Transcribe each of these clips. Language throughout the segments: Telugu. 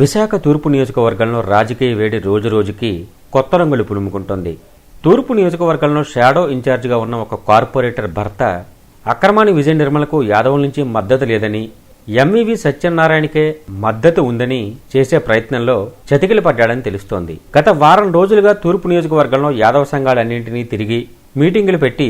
విశాఖ తూర్పు నియోజకవర్గంలో రాజకీయ వేడి రోజురోజుకి కొత్త రంగులు పులుముకుంటోంది. తూర్పు నియోజకవర్గంలో షాడో ఇన్ఛార్జిగా ఉన్న ఒక కార్పొరేటర్ భర్త అక్రమాని విజయ నిర్మలకు యాదవుల నుంచి మద్దతు లేదని ఎంఈవి సత్యనారాయణకే మద్దతు ఉందని చేసే ప్రయత్నంలో చతికిలు పడ్డాడని తెలుస్తోంది. గత వారం రోజులుగా తూర్పు నియోజకవర్గంలో యాదవ సంఘాలన్నింటినీ తిరిగి మీటింగులు పెట్టి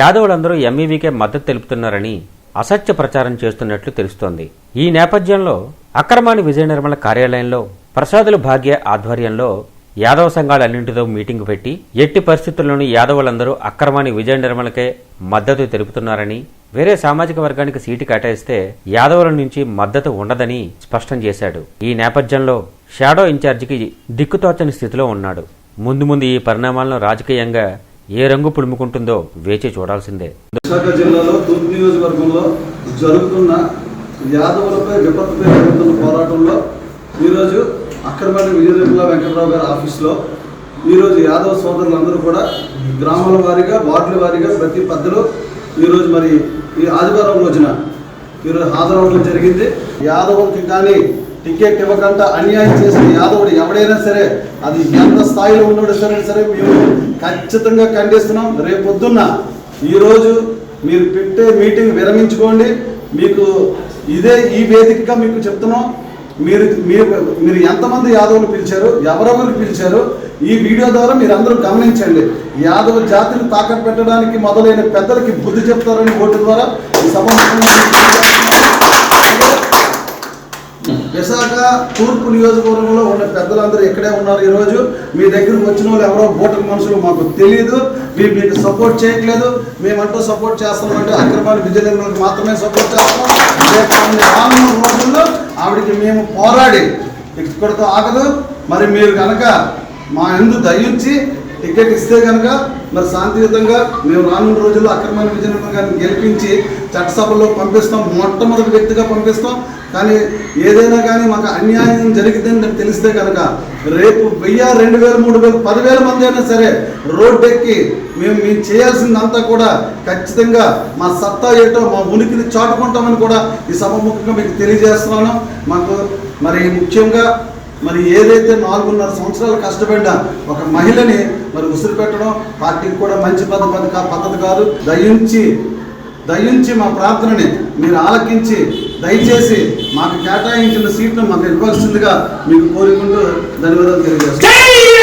యాదవులందరూ ఎంఈవీకే మద్దతు తెలుపుతున్నారని అసత్య ప్రచారం చేస్తున్నట్లు తెలుస్తోంది. ఈ నేపథ్యంలో అక్రమాని విజయ నిర్మల కార్యాలయంలో ప్రసాదుల భాగ్య ఆధ్వర్యంలో యాదవ సంఘాలన్నింటితో మీటింగ్ పెట్టి ఎట్టి పరిస్థితుల్లోనూ యాదవులందరూ అక్రమాని విజయ నిర్మలకే మద్దతు తెలుపుతున్నారని వేరే సామాజిక వర్గానికి సీటు కేటాయిస్తే యాదవుల నుంచి మద్దతు ఉండదని స్పష్టం చేశాడు. ఈ నేపథ్యంలో షాడో ఇన్ఛార్జికి దిక్కుతోచని స్థితిలో ఉన్నాడు. ముందు ముందు ఈ పరిణామాలను రాజకీయంగా ఏ రంగు పులుముకుంటుందో వేచి చూడాల్సిందే. విశాఖ జిల్లాలో తూర్పు నియోజకవర్గంలో జరుగుతున్న యాదవులపై విపత్తుపై జరుగుతున్న పోరాటంలో ఈరోజు అక్రమణ విజయనిర్మల వెంకటరావు గారి ఆఫీస్లో ఈరోజు యాదవ సోదరులందరూ కూడా గ్రామాల వారీగా వార్డుల వారీగా ప్రతి పద్ధతిలో ఈరోజు మరి ఈ ఆదివారం రోజున ఈరోజు హాజరవడం జరిగింది. యాదవులకి కానీ టికెట్ ఇవ్వకుండా అన్యాయం చేసిన యాదవుడు ఎవడైనా సరే అది ఎంత స్థాయిలో ఉన్నాడు సరే సరే మేము ఖచ్చితంగా ఖండిస్తున్నాం. రేపొద్దున్న ఈరోజు మీరు పెట్టే మీటింగ్ విరమించుకోండి. మీకు ఇదే ఈ వేదికగా మీకు చెప్తున్నాం. మీరు మీరు మీరు ఎంతమంది యాదవులు పిలిచారు ఎవరెవరు పిలిచారు ఈ వీడియో ద్వారా మీరు అందరూ గమనించండి. యాదవ జాతిని తాకట్టు పెట్టడానికి మొదలైన పెద్దలకి బుద్ధి చెప్తారని ఓటు ద్వారా ఈ సభ విశాఖ తూర్పు నియోజకవర్గంలో ఉన్న పెద్దలందరూ ఇక్కడే ఉన్నారు ఈరోజు. మీ దగ్గరకు వచ్చిన వాళ్ళు ఎవరో ఓటర్ మనుషులు మాకు తెలియదు మేము మీకు సపోర్ట్ చేయట్లేదు మేమంటూ సపోర్ట్ చేస్తామంటే అక్రమాలు విజయనగరంకి మాత్రమే సపోర్ట్ చేస్తాం రానున్న రోజుల్లో ఆవిడకి మేము పోరాడి ఇక్కడితో ఆగదు. మరి మీరు కనుక మా ఎందు దయించి టికెట్ ఇస్తే కనుక మరి శాంతియుతంగా మేము రానున్న రోజుల్లో అక్రమైన విజయనగరం గారిని గెలిపించి చట్టసభలో పంపిస్తాం మొట్టమొదటి వ్యక్తిగా పంపిస్తాం. కానీ ఏదైనా కానీ మాకు అన్యాయం జరిగిందని నాకు తెలిస్తే కనుక రేపు వెయ్యి రెండు వేలు మూడు వేలు పదివేల మంది అయినా సరే రోడ్డు ఎక్కి మేము మేము చేయాల్సిందంతా కూడా ఖచ్చితంగా మా సత్తా ఏటో మా ఉనికిని చాటుకుంటామని కూడా ఈ సభ ముఖ్యంగా మీకు తెలియజేస్తున్నాను. మాకు మరి ముఖ్యంగా మరి ఏదైతే నాలుగున్నర సంవత్సరాలు కష్టపడ్డా ఒక మహిళని మరి ఉసిరి పెట్టడం పార్టీకి కూడా మంచి పద్ధతి పద్ధతి కాదు. దయించి దయించి మా ప్రార్థనని మీరు ఆలకించి దయచేసి మాకు కేటాయించిన సీట్ను మాకు ఇవ్వాల్సిందిగా మీకు కోరుకుంటూ ధన్యవాదాలు తెలియజేస్తాను